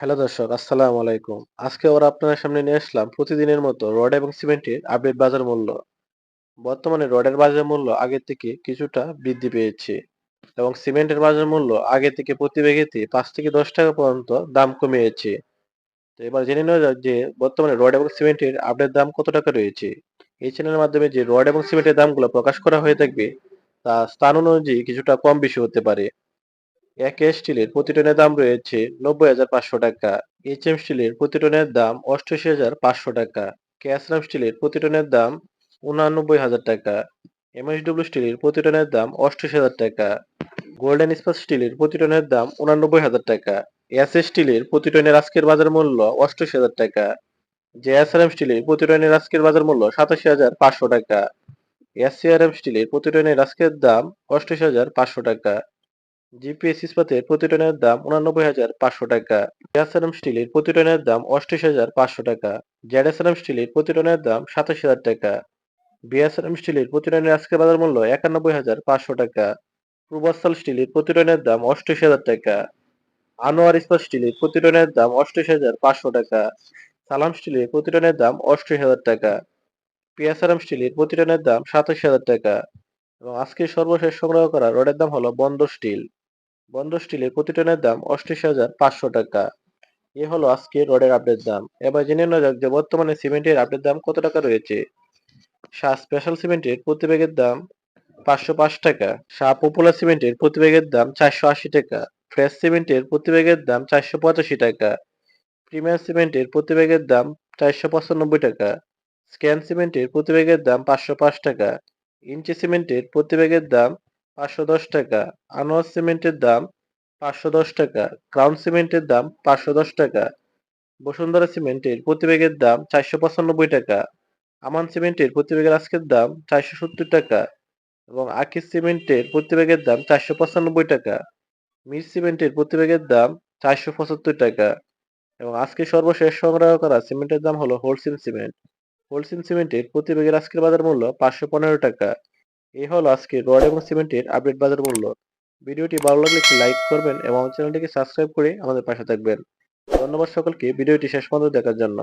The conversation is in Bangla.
হ্যালো দর্শক, আসসালামু আলাইকুম। আজকে আবার আপনাদের সামনে নিয়ে আসলাম প্রতিদিনের মতো রড এবং সিমেন্টের আপডেট বাজার মূল্য। বর্তমানে রডের বাজার মূল্য আগের থেকে কিছুটা বৃদ্ধি পেয়েছে এবং সিমেন্টের বাজার মূল্য আগে থেকে প্রতি ব্যাগেতে পাঁচ থেকে দশ টাকা পর্যন্ত দাম কমিয়েছে। তো এবার জেনে নেওয়া যাক যে বর্তমানে রড এবং সিমেন্টের আপডেট দাম কত টাকা রয়েছে। এই চ্যানেলের মাধ্যমে যে রড এবং সিমেন্টের দামগুলো প্রকাশ করা হয়ে থাকবে, তা স্থান অনুযায়ী কিছুটা কম বেশি হতে পারে। এক স্টিলের প্রতি টনের দাম রয়েছে নব্বই হাজার পাঁচশো টাকা। এইচ এম স্টিলের প্রতি টনের দাম অষ্টআশি হাজার পাঁচশো টাকা। ক্যাসরাম স্টিলের প্রতি টনের দাম উনানব্বই হাজার টাকা। এমএসডব্লিউ স্টিলের প্রতি টনের দাম অষ্টআশি হাজার টাকা। গোল্ডেন ইস্পাত স্টিলের প্রতি টনের দাম উনানব্বই হাজার টাকা। এস স্টিলের প্রতি টনের আজকের বাজার মূল্য অষ্টআশি হাজার টাকা। জেএসআরএম স্টিলের প্রতি টনের আজকের বাজার মূল্য সাতাশি হাজার পাঁচশো টাকা। এসসিআরএম স্টিলের প্রতি টনের আজকের দাম অষ্টআশি হাজার পাঁচশো টাকা। জিপিএস ইস্পাতের প্রতি টনের দাম উনানব্বই হাজার পাঁচশো টাকা। বিএসআরএম স্টিলের প্রতি টনের দাম অষ্টাশি হাজার পাঁচশো টাকা। জেডএসআরএম স্টিলের প্রতি টনের দাম সাতাশি হাজার টাকা। বিএসআরএম স্টিলের প্রতি টনের আজকের বাজার মূল্য একানব্বই হাজার পাঁচশো টাকা। পূর্বাঞ্চল স্টিলের প্রতি টনের দাম অষ্টাশি হাজার টাকা। আনোয়ার ইস্পাত স্টিলের প্রতি টনের দাম অষ্টাশি হাজার পাঁচশো টাকা। সালাম স্টিলের প্রতি টনের দাম অষ্টাশি হাজার টাকা। পিএসআরএম স্টিলের প্রতি টনের দাম সাতাশি হাজার টাকা। এবং আজকে সর্বশেষ সংগ্রহ করা রডের দাম হলো বন্দর স্টিল। বন্দর স্টিলের প্রতি টনের দাম অষ্টাশি হাজার পাঁচশো টাকা। এ হলো আজকে রডের আপডেট দাম। এবার জেনে নেওয়া যাক যে বর্তমানে সিমেন্টের আপডেট দাম কত টাকা রয়েছে। শাহ স্পেশাল সিমেন্টের প্রতি ব্যাগের দাম পাঁচশো পাঁচ টাকা। শাহ পপুলার সিমেন্টের প্রতি ব্যাগের দাম চারশো আশি টাকা। ফ্রেশ সিমেন্টের প্রতি ব্যাগের দাম চারশো পঁচাশি টাকা। প্রিমিয়ার সিমেন্টের প্রতি ব্যাগের দাম চারশো পঁচানব্বই টাকা। স্ক্যান সিমেন্টের প্রতি ব্যাগের দাম পাঁচশো পাঁচ টাকা। ইঞ্চি সিমেন্টের প্রতি ব্যাগের দাম পাঁচশো দশ টাকা। আনোয়ার সিমেন্টের দাম পাঁচশো দশ টাকা। ক্রাউন সিমেন্টের দাম পাঁচশো দশ টাকা। বসুন্ধরা সিমেন্টের প্রতি ব্যাগের দাম চারশো পঁচানব্বই টাকা। আমান সিমেন্টের প্রতি ব্যাগের আজকের দাম চারশো সত্তর টাকা এবং আকিস সিমেন্টের প্রতি ব্যাগের দাম চারশো পঁচানব্বই টাকা। মির সিমেন্টের প্রতি ব্যাগের দাম চারশো পঁচাত্তর টাকা এবং আজকে সর্বশেষ সংগ্রহ করা সিমেন্টের দাম হলো হোলসেল সিমেন্ট। হোলসেল সিমেন্টের প্রতি ব্যাগের আজকের বাজার মূল্য পাঁচশো পনেরো টাকা। এই হল আজকে রড এবং সিমেন্টের আপডেট বাজার মূল্য। ভিডিওটি ভালো লাগলে একটি লাইক করবেন এবং চ্যানেলটিকে সাবস্ক্রাইব করে আমাদের পাশে থাকবেন। ধন্যবাদ সকলকে, ভিডিওটি শেষ পর্যন্ত দেখার জন্য।